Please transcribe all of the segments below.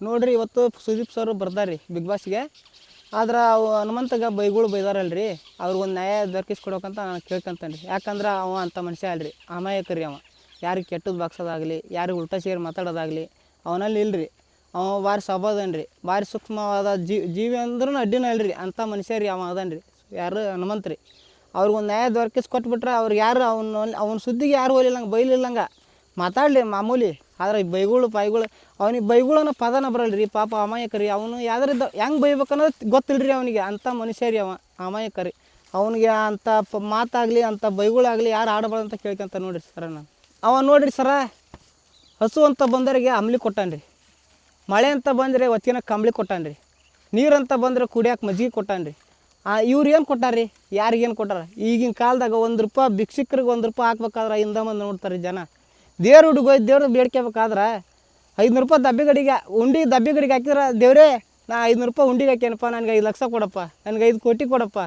ನೋಡ್ರಿ ಇವತ್ತು ಸುದೀಪ್ ಸರ್ ಬರ್ತಾರೆ ಬಿಗ್ ಬಾಸ್ಗೆ ಆದ್ರೆ ಅವು ಹನುಮಂತಗ ಬೈಗಳು ಬೈದಾರಲ್ರಿ. ಅವ್ರಿಗೆ ಒಂದು ನ್ಯಾಯ ದೊರಕಿಸ್ಕೊಡೋಕಂತ ನಾನು ಕೇಳ್ಕೊಂತಾನೆ ರೀ ಯಾಕಂದ್ರೆ ಅವ ಅಂಥ ಮನುಷ್ಯ ಅಲ್ರಿ. ಅಮಾಯಕರಿ ಅವ. ಯಾರಿಗೆ ಕೆಟ್ಟದ್ದು ಬಾಕ್ಸೋದಾಗಲಿ, ಯಾರಿಗೆ ಉಲ್ಟಾ ಸೇರಿ ಮಾತಾಡೋದಾಗಲಿ, ಅವನಲ್ಲಿ ಇಲ್ರಿ. ಅವ ಭಾರಿ ಸಬದನ್ ರೀ ಭಾರಿ ಸೂಕ್ಷ್ಮವಾದ ಜೀವಿ ಅಂದ್ರೂ ಅಡ್ಡಿನ ಅಲ್ರಿ ಅಂಥ ಮನುಷ್ಯ ರೀ ಅವ ಅದನ್ ರೀ ಯಾರು ಹನುಮಂತ ರೀ ಅವ್ರಿಗೊಂದು ನ್ಯಾಯ ದೊರಕಿಸ್ಕೊಟ್ಬಿಟ್ರೆ ಅವ್ರಿಗೆ ಯಾರು ಅವ್ನ ಅವ್ನ ಸುದ್ದಿಗೆ ಯಾರು ಹೋಲಿಲ್ಲಂಗೆ ಬೈಲಿಲ್ಲಂಗೆ. ಮಾತಾಡಲಿ ಮಾಮೂಲಿ. ಆದ್ರೆ ಬೈಗಳು, ಪಾಯ್ಗಳು ಅವನಿಗೆ ಬೈಗಳನ್ನ ಪದನ ಬರಲ್ರಿ, ಪಾಪ ಅಮಾಯಕರಿ. ಅವನು ಯಾವ್ದ್ರಿಂದ ಹೆಂಗೆ ಬೈಬೇಕನ್ನೋದು ಗೊತ್ತಿಲ್ರಿ ಅವನಿಗೆ. ಅಂಥ ಮನುಷ್ಯ ರೀ ಅವ, ಅಮಾಯಕರಿ. ಅವನಿಗೆ ಅಂಥ ಪ ಮಾತಾಗಲಿ ಅಂಥ ಬೈಗಳಾಗಲಿ ಯಾರು ಆಡಬಾರ್ದು ಅಂತ ಕೇಳ್ಕೊಂತ ನೋಡ್ರಿ ಸರ ನಾನು. ಅವ ನೋಡ್ರಿ ಸರ ಹಸು ಅಂತ ಬಂದವರಿಗೆ ಅಂಬ್ಲಿ ಕೊಟ್ಟಾನ್ರಿ. ಮಳೆ ಅಂತ ಬಂದರೆ ಒತ್ತಿನ ಕಂಬಳಿ ಕೊಟ್ಟಾನ್ರಿ. ನೀರಂತ ಅಂತ ಬಂದರೆ ಕುಡಿಯೋಕೆ ಮಜ್ಜಿಗೆ ಕೊಟ್ಟಾನ್ರಿ. ಆ, ಇವ್ರು ಏನು ಕೊಟ್ಟಾರ್ರಿ? ಯಾರಿಗೇನು ಕೊಟ್ಟಾರ? ಈಗಿನ ಕಾಲದಾಗ ಒಂದು ರೂಪಾಯಿ ಭಿಕ್ಷಿಕ್ರಿಗೆ ಒಂದು ರೂಪಾಯಿ ಹಾಕ್ಬೇಕಾದ್ರೆ ಹಿಂದ ಬಂದು ನೋಡ್ತಾರೆ ಜನ. ದೇವ್ರ ಹುಡುಗ ಹೋಗಿ ದೇವ್ರ ಬೇಡ್ಕೋಬೇಕಾದ್ರೆ ಐದುನೂರು ರೂಪಾಯಿ ದಬ್ಬೆ ಗಡಿಗೆ, ಉಂಡಿ ದಬ್ಬೆ ಗಡಿಗೆ ಹಾಕಿದ್ರೆ, ದೇವ್ರೇ, ನಾ ಐದುನೂರು ರೂಪಾಯಿ ಉಂಡಿಗೆ ಹಾಕ್ಯನಪ್ಪ, ನನಗೆ ಐದು ಲಕ್ಷ ಕೊಡಪ್ಪ, ನನಗೆ ಐದು ಕೋಟಿ ಕೊಡಪ್ಪ.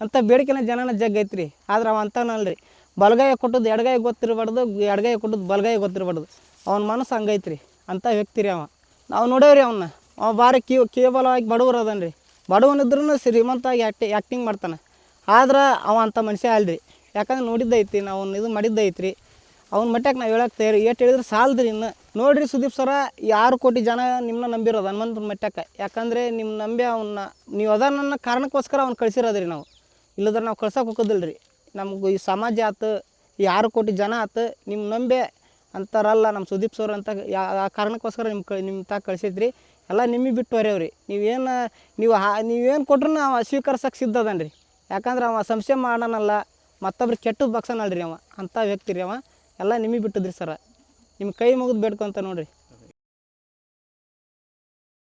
ಅಂತ ಬೇಡಿಕೆನ ಜನನ ಜಗ್ ಐತ್ರಿ. ಆದ್ರೆ ಅವ ಅಂತಾನಲ್ರಿ. ಬಲಗಾಯ ಕೊಟ್ಟದ್ದು ಎಡಗಾಯ ಗೊತ್ತಿರಬಾರ್ದು, ಎಡಗಾಯ ಕೊಟ್ಟದ್ದು ಬಲಗಾಯ ಗೊತ್ತಿರಬಾರ್ದು. ಅವನ ಮನಸ್ಸು ಹಂಗೈತ್ರಿ. ಅಂತ ವ್ಯಕ್ತಿ ರೀ ಅವ. ನಾವು ನೋಡೇವ್ರಿ ಅವನ್ನ ಅವ ಭಾರಿ ಕೀ, ಕೇವಲವಾಗಿ ಬಡವರು ರೀ ಬಡವನಿದ್ರೂ ಶ್ರೀಮಂತಾಗಿ ಆ್ಯಕ್ಟಿ ಆ್ಯಕ್ಟಿಂಗ್ ಮಾಡ್ತಾನೆ. ಆದ್ರೆ ಅವ ಅಂಥ ಮನುಷ್ಯ ಅಲ್ರಿ. ಯಾಕಂದ್ರೆ ನೋಡಿದ್ದೈತಿ, ನಾವು ಇದು ಮಾಡಿದ್ದೈತ್ರಿ. ಅವ್ನ ಮಟ್ಟಕ್ಕೆ ನಾವು ಹೇಳಕ್ಕೆ ತಯಾರಿ. ಏಟ್ ಹೇಳಿದ್ರೆ ಸಾಲದ್ರಿ ಇನ್ನು. ನೋಡ್ರಿ ಸುದೀಪ್ ಸರ ಯಾರು ಕೋಟಿ ಜನ ನಿಮ್ಮನ್ನ ನಂಬಿರೋದು ಹನುಮಂತನ ಮಟ್ಟಕ್ಕೆ ಯಾಕಂದರೆ ನಿಮ್ಮ ನಂಬಿ ಅವನ್ನ ನೀವು ಅದ ನನ್ನ ಕಾರಣಕ್ಕೋಸ್ಕರ ಅವ್ನು ಕಳ್ಸಿರೋದ್ರಿ ನಾವು. ಇಲ್ಲದ್ರೆ ನಾವು ಕಳ್ಸೋಕೆ ಹೋಗೋದಿಲ್ಲ ರೀ ನಮ್ಗೆ ಈ ಸಮಾಜ ಆತು, ಯಾರು ಕೋಟಿ ಜನ ಆತು ನಿಮ್ಮ ನಂಬೆ ಅಂತಾರಲ್ಲ ನಮ್ಮ ಸುದೀಪ್ ಸರ್ ಅಂತ ಯಾ, ಆ ಕಾರಣಕ್ಕೋಸ್ಕರ ನಿಮ್ಮ ನಿಮ್ಮ ತಾ ಕಳಿಸಿದ್ರಿ. ಎಲ್ಲ ನಿಮಗೆ ಬಿಟ್ಟು ಹೊರೇವ್ರಿ ನೀವೇನು ನೀವು ಹಾ ನೀವೇನು ಕೊಟ್ರು ಅವ ಸ್ವೀಕರಿಸಕ್ಕೆ ಸಿದ್ಧದನ್ರಿ ಯಾಕಂದ್ರೆ ಅವ ಸಂಶಯ ಮಾಡೋಣಲ್ಲ ಮತ್ತೊಬ್ರು ಕೆಟ್ಟದ್ದು ಬಗ್ಸನಲ್ರಿ ಅವ. ಅಂಥ ವ್ಯಕ್ತಿ ರೀ ಅವ. ಎಲ್ಲ ನಿಮಗೆ ಬಿಟ್ಟಿದ್ರಿ ಸರ. ನಿಮ್ಮ ಕೈ ಮುಗಿದು ಬೇಡ್ಕೊಂತ ನೋಡ್ರಿ.